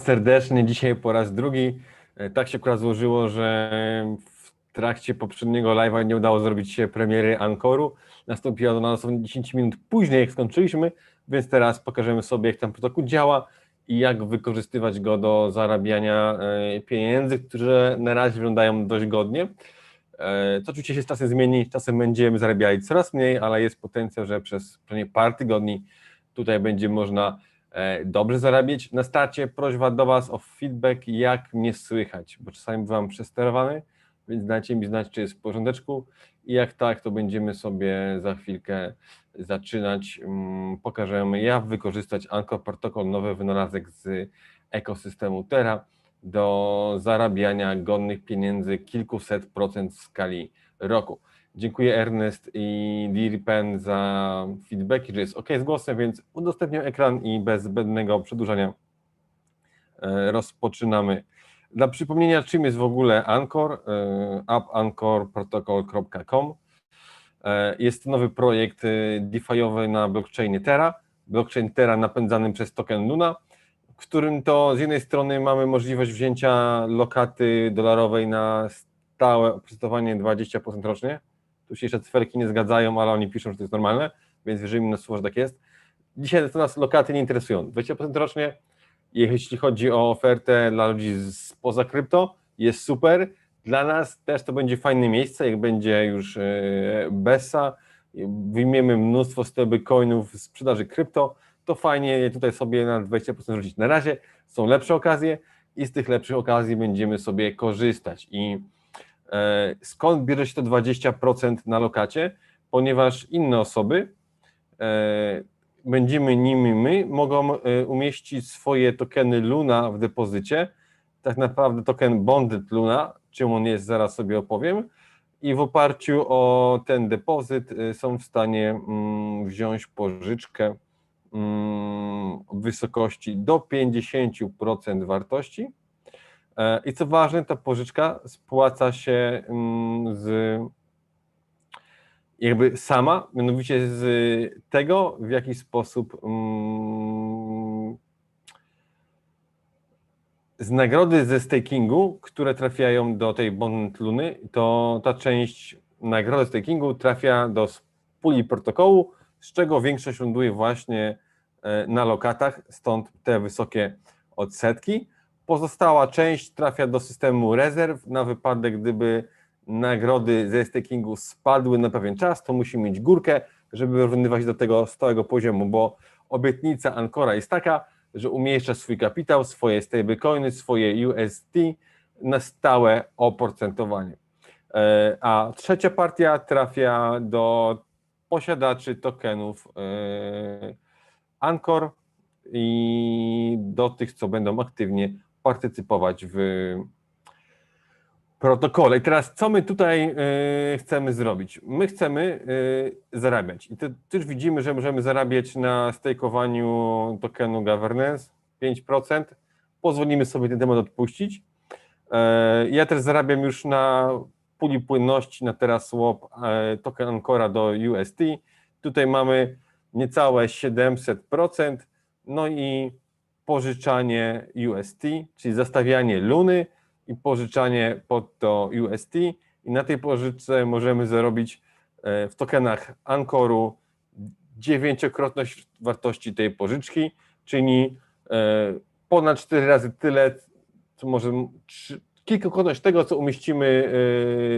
serdecznie. Dzisiaj po raz drugi. E, Tak się akurat złożyło, że w trakcie poprzedniego live'a nie udało zrobić się premiery Ankoru. Nastąpiła ona dosłownie 10 minut później, jak skończyliśmy, więc teraz pokażemy sobie, jak tam protokół działa i jak wykorzystywać go do zarabiania e, pieniędzy, które na razie wyglądają dość godnie. E, To oczywiście się z czasem zmieni, czasem będziemy zarabiali coraz mniej, ale jest potencjał, że przez parę tygodni tutaj będzie można e, dobrze zarabiać. Na starcie prośba do Was o feedback, jak mnie słychać, bo czasami byłam przesterowany, więc dajcie mi znać, czy jest w porządeczku i jak tak, to będziemy sobie za chwilkę zaczynać. Mm, Pokażemy, jak wykorzystać Anchor Protocol, nowy wynalazek z ekosystemu Terra do zarabiania godnych pieniędzy kilkuset procent w skali roku. Dziękuję Ernest i Dirpen za feedbacki, że jest ok z głosem, więc udostępniam ekran i bez zbędnego przedłużania e, rozpoczynamy. Dla przypomnienia, czym jest w ogóle Anchor, e, appanchorprotocol.com. E, Jest to nowy projekt DeFi'owy na blockchainie Terra. Blockchain Terra napędzany przez token Luna, w którym to z jednej strony mamy możliwość wzięcia lokaty dolarowej na stałe oprocentowanie 20% rocznie. Tu się jeszcze cferki nie zgadzają, ale oni piszą, że to jest normalne, więc wierzymy na słowo, że tak jest. Dzisiaj to nas lokaty nie interesują. 20% rocznie, jeśli chodzi o ofertę dla ludzi spoza krypto, jest super. Dla nas też to będzie fajne miejsce, jak będzie już e, BESA, wyjmiemy mnóstwo z sprzedaży krypto, to fajnie je tutaj sobie na 20% rzucić. Na razie są lepsze okazje i z tych lepszych okazji będziemy sobie korzystać. I skąd bierze się to 20% na lokacie? Ponieważ inne osoby, e, będziemy nimi my, mogą e, umieścić swoje tokeny Luna w depozycie. Tak naprawdę token Bonded Luna, czym on jest, zaraz sobie opowiem. I w oparciu o ten depozyt są w stanie mm, wziąć pożyczkę mm, w wysokości do 50% wartości. E, I co ważne, ta pożyczka spłaca się mm, z jakby sama, mianowicie z tego, w jaki sposób mm, z nagrody ze stakingu, które trafiają do tej bond luny, to ta część nagrody stakingu trafia do puli protokołu, z czego większość ląduje właśnie e, na lokatach, stąd te wysokie odsetki. Pozostała część trafia do systemu rezerw na wypadek, gdyby nagrody ze stakingu spadły na pewien czas, to musi mieć górkę, żeby wyrównywać do tego stałego poziomu, bo obietnica Ancora jest taka, że umieszcza swój kapitał, swoje stablecoiny, swoje USD na stałe oprocentowanie. E, A trzecia partia trafia do posiadaczy tokenów e, Anchor i do tych, co będą aktywnie partycypować w protokole. I teraz, co my tutaj e, chcemy zrobić? My chcemy e, zarabiać. I to też widzimy, że możemy zarabiać na stakowaniu tokenu governance 5%. Pozwolimy sobie ten temat odpuścić. E, Ja też zarabiam już na puli płynności na TerraSwap e, token Ancora do USD. Tutaj mamy niecałe 700%. No i pożyczanie USD, czyli zastawianie luny i pożyczanie pod to USD i na tej pożyczce możemy zarobić e, w tokenach Ankoru dziewięciokrotność wartości tej pożyczki, czyli e, ponad cztery razy tyle, co może kilkakrotność tego, co umieścimy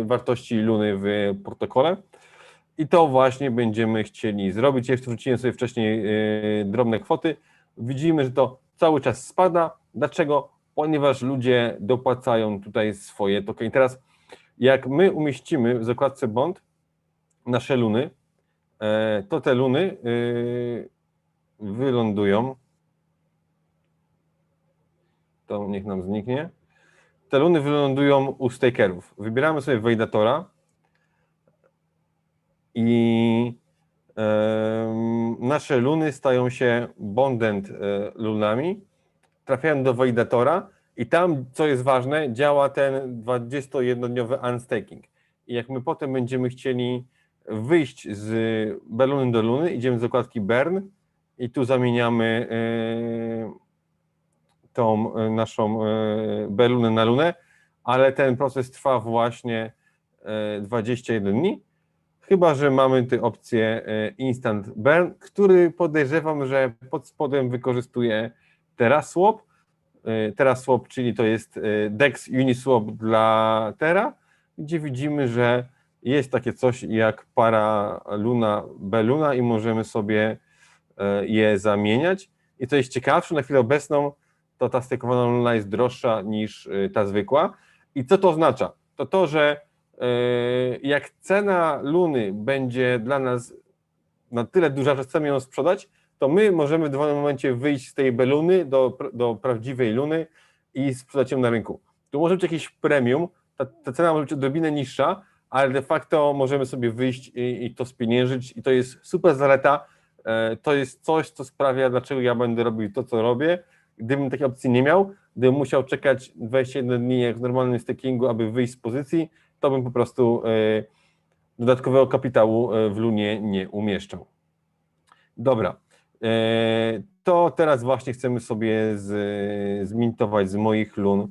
e, wartości Luny w protokole. I to właśnie będziemy chcieli zrobić. Jeszcze wrzuciłem sobie wcześniej drobne kwoty. Widzimy, że to cały czas spada. Dlaczego? Ponieważ ludzie dopłacają tutaj swoje tokeny. Teraz, jak my umieścimy w zakładce bond nasze luny, e, to te luny e, wylądują. To niech nam zniknie. Te luny wylądują u stakerów. Wybieramy sobie validatora i nasze luny stają się bonded e, lunami, trafiają do validatora i tam, co jest ważne, działa ten 21-dniowy unstaking. I jak my potem będziemy chcieli wyjść z beluny do luny, idziemy do zakładki burn i tu zamieniamy e, tą e, naszą belunę na lunę, ale ten proces trwa właśnie e, 21 dni, chyba że mamy tę opcję e, Instant Burn, który podejrzewam, że pod spodem wykorzystuje TerraSwap. E, TerraSwap, czyli to jest e, DEX Uniswap dla Terra, gdzie widzimy, że jest takie coś jak para Luna Beluna i możemy sobie je zamieniać. I co jest ciekawsze, na chwilę obecną to ta stakowana Luna jest droższa niż ta zwykła. I co to oznacza? To to, że jak cena Luny będzie dla nas na tyle duża, że chcemy ją sprzedać, to my możemy w dowolnym momencie wyjść z tej beluny do, do prawdziwej Luny i sprzedać ją na rynku. Tu może być jakieś premium, ta, ta cena może być odrobinę niższa, ale de facto możemy sobie wyjść i, i to spieniężyć i to jest super zaleta. E, To jest coś, co sprawia, dlaczego ja będę robił to, co robię. Gdybym takiej opcji nie miał, gdybym musiał czekać 21 dni jak w normalnym stakingu, aby wyjść z pozycji, to bym po prostu e, dodatkowego kapitału e, w Lunie nie umieszczał. Dobra, e, to teraz właśnie chcemy sobie z, zmintować z moich lun.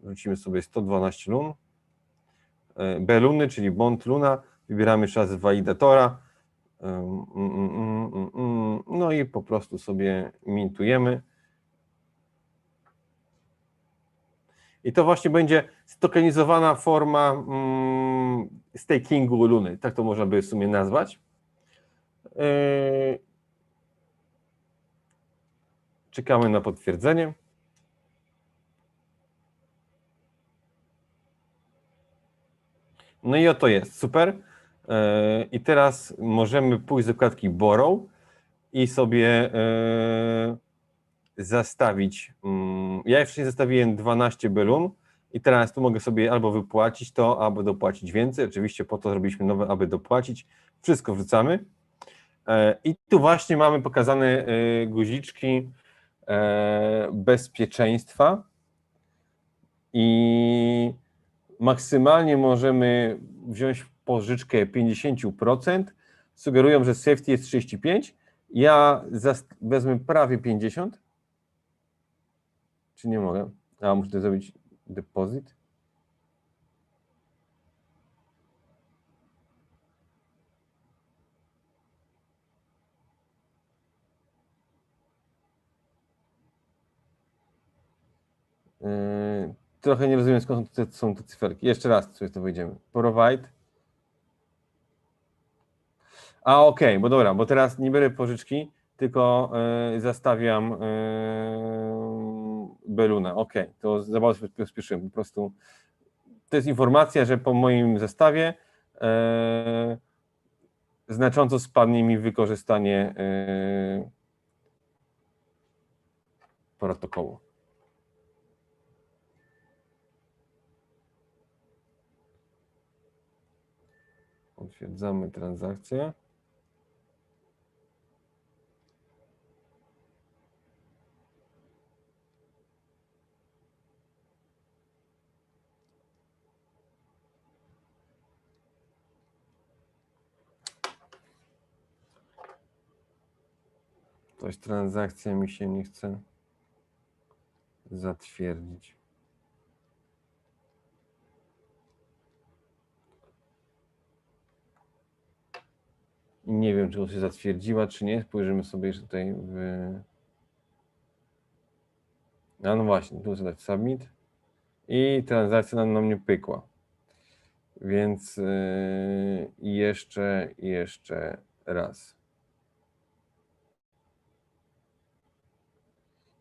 Wrzucimy sobie 112 lun. E, B luny, czyli bond luna. Wybieramy jeszcze raz walidatora. Mm, mm, mm. No i po prostu sobie mintujemy. I to właśnie będzie stokenizowana forma mm, stakingu Luny, tak to można by w sumie nazwać. Yy, Czekamy na potwierdzenie. No i oto jest, super. Yy, I teraz możemy pójść do zakładki Borrow i sobie yy, zastawić. mm, Ja wcześniej zastawiłem 12 belun i teraz tu mogę sobie albo wypłacić to, albo dopłacić więcej. Oczywiście po to zrobiliśmy nowe, aby dopłacić. Wszystko wrzucamy. E, I tu właśnie mamy pokazane e, guziczki e, bezpieczeństwa i maksymalnie możemy wziąć pożyczkę 50%. Sugerują, że safety jest 35. Ja zas- wezmę prawie 50. Czy nie mogę? A, muszę zrobić depozyt. Yy, Trochę nie rozumiem, skąd te, są te cyferki. Jeszcze raz sobie to wyjdziemy. Provide. A, okej, bo dobra, bo teraz nie biorę pożyczki, tylko yy, zastawiam yy, belunę. Okej, to za bardzo się spieszyłem. Po prostu to jest informacja, że po moim zestawie yy, znacząco spadnie mi wykorzystanie yy, protokołu. Potwierdzamy transakcję. Coś transakcja mi się nie chce zatwierdzić. Nie wiem, czy to się zatwierdziła, czy nie. Spojrzymy sobie jeszcze tutaj w. A no właśnie, tu zadać submit. I transakcja nam, nam nie pykła. Więc yy, jeszcze, jeszcze raz.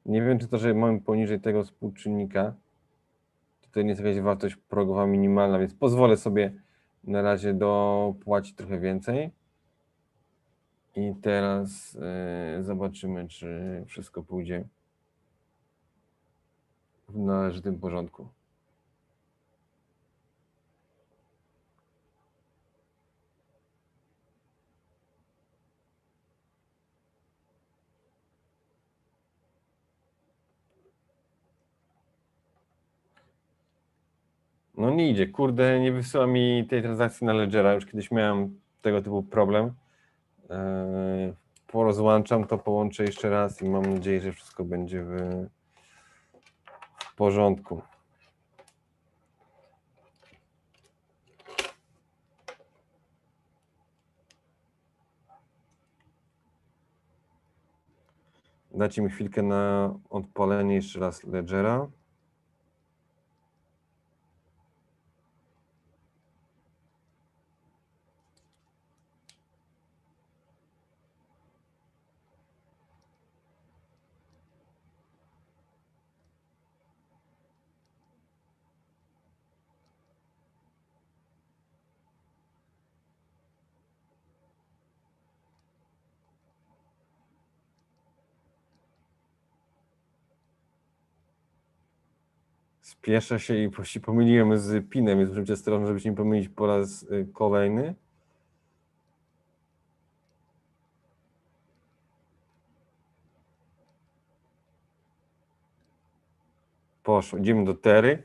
Nie wiem, czy to, że mamy poniżej tego współczynnika, to to nie jest jakaś wartość progowa minimalna, więc pozwolę sobie na razie dopłacić trochę więcej. I teraz e, zobaczymy, czy wszystko pójdzie w należytym porządku. No nie idzie, kurde, nie wysyła mi tej transakcji na Ledgera, już kiedyś miałem tego typu problem. Eee, porozłączam, to połączę jeszcze raz i mam nadzieję, że wszystko będzie w, w porządku. Dajcie mi chwilkę na odpalenie jeszcze raz Ledgera. Spieszę się i się pomyliłem z pinem, więc muszę ostrożny, żeby się nie pomylić po raz y, kolejny. Poszło. Idziemy do tery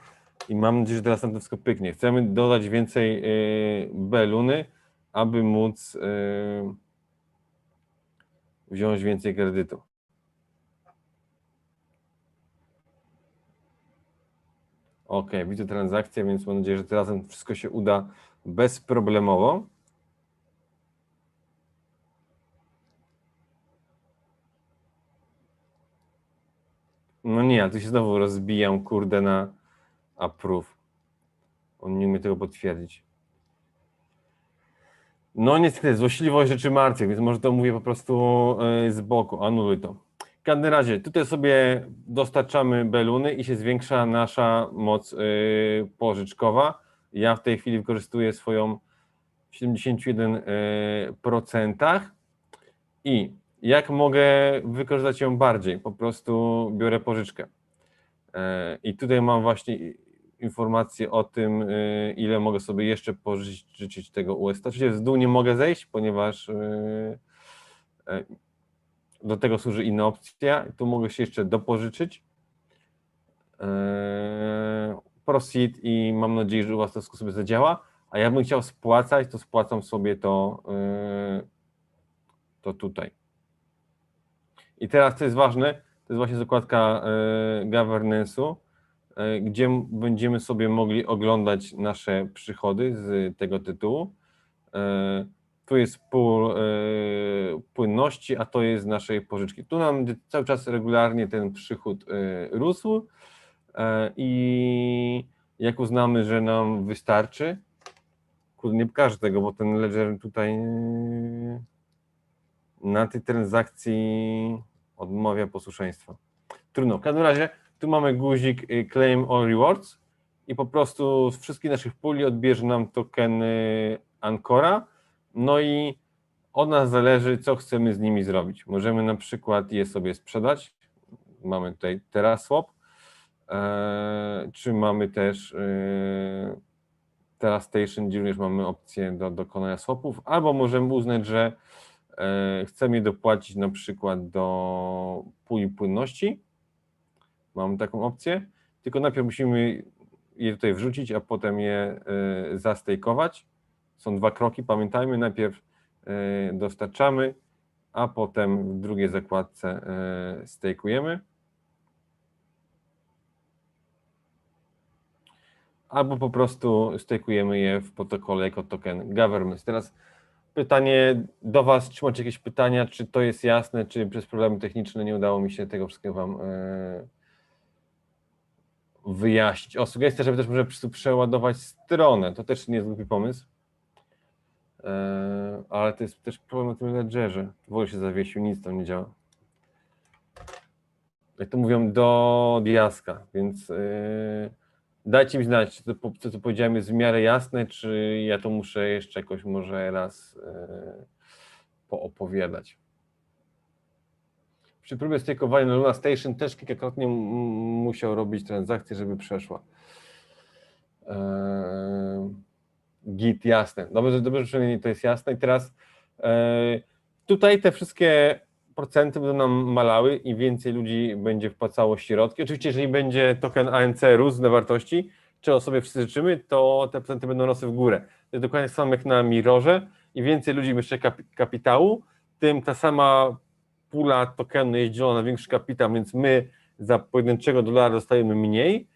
i mam nadzieję, że teraz nam to wszystko pyknie. Chcemy dodać więcej y, beluny, aby móc y, wziąć więcej kredytu. Ok, widzę transakcję, więc mam nadzieję, że teraz wszystko się uda bezproblemowo. No nie, ja tu się znowu rozbijam, kurde, na approve. On nie umie tego potwierdzić. No niestety, złośliwość rzeczy martwych, więc może to mówię po prostu y, z boku, anuluj to. W każdym razie, tutaj sobie dostarczamy beluny i się zwiększa nasza moc y, pożyczkowa. Ja w tej chwili wykorzystuję swoją w 71% i jak mogę wykorzystać ją bardziej? Po prostu biorę pożyczkę. E, I tutaj mam właśnie informacje o tym, y, ile mogę sobie jeszcze pożyczyć tego US. Oczywiście z dół nie mogę zejść, ponieważ y, e, do tego służy inna opcja. Tu mogę się jeszcze dopożyczyć. E, proceed i mam nadzieję, że u Was to wszystko sobie zadziała. A ja bym chciał spłacać, to spłacam sobie to, to tutaj. I teraz, co jest ważne, to jest właśnie zakładka governance'u, gdzie będziemy sobie mogli oglądać nasze przychody z tego tytułu. Tu jest pool płynności, a to jest naszej pożyczki. Tu nam cały czas regularnie ten przychód rósł i jak uznamy, że nam wystarczy, kurde, nie pokażę tego, bo ten ledger tutaj na tej transakcji odmawia posłuszeństwa. Trudno. W każdym razie tu mamy guzik Claim All Rewards i po prostu z wszystkich naszych puli odbierze nam tokeny Ancora. No i od nas zależy, co chcemy z nimi zrobić. Możemy na przykład je sobie sprzedać. Mamy tutaj TerraSwap, czy mamy też TerraStation, gdzie również mamy opcję do dokonania swapów, albo możemy uznać, że chcemy je dopłacić na przykład do puli płynności. Mamy taką opcję, tylko najpierw musimy je tutaj wrzucić, a potem je zastejkować. Są dwa kroki, pamiętajmy, najpierw dostarczamy, a potem w drugiej zakładce stejkujemy. Albo po prostu stejkujemy je w protokole jako token government. Teraz pytanie do Was, czy macie jakieś pytania, czy to jest jasne, czy przez problemy techniczne nie udało mi się tego wszystkiego Wam wyjaśnić. O, sugestia, żeby też może przeładować stronę, to też nie jest głupi pomysł, ale to jest też problem na tym ledgerze. Ogóle się zawiesił, nic tam nie działa. Jak to mówią, do diaska, więc dajcie mi znać, czy to, co powiedziałem jest w miarę jasne, czy ja to muszę jeszcze jakoś może raz poopowiadać. Przy próbie stejkowania na Luna Station też kilkakrotnie musiał robić transakcję, żeby przeszła. Git, jasne. Dobrze, dobrze, że to jest jasne. I teraz tutaj te wszystkie procenty będą nam malały i więcej ludzi będzie wpłacało środki. Oczywiście, jeżeli będzie token ANC rósł na wartości, czego sobie wszyscy życzymy, to te procenty będą rosły w górę. To jest dokładnie tak samo jak na Mirorze. Im więcej ludzi jeszcze kapitału, tym ta sama pula tokenu jest dzielona na większy kapitał, więc my za pojedynczego dolara dostajemy mniej,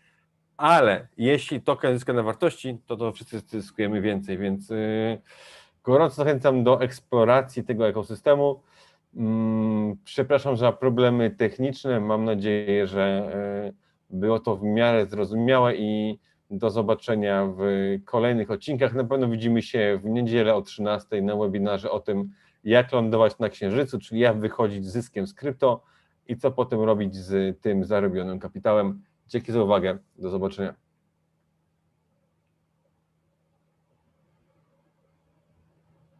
ale jeśli token zyska na wartości, to to wszyscy zyskujemy więcej, więc yy, gorąco zachęcam do eksploracji tego ekosystemu. Mm, Przepraszam za problemy techniczne. Mam nadzieję, że yy, było to w miarę zrozumiałe i do zobaczenia w kolejnych odcinkach. Na pewno widzimy się w niedzielę o 13 na webinarze o tym, jak lądować na Księżycu, czyli jak wychodzić z zyskiem z krypto i co potem robić z tym zarobionym kapitałem. Dzięki za uwagę. Do zobaczenia.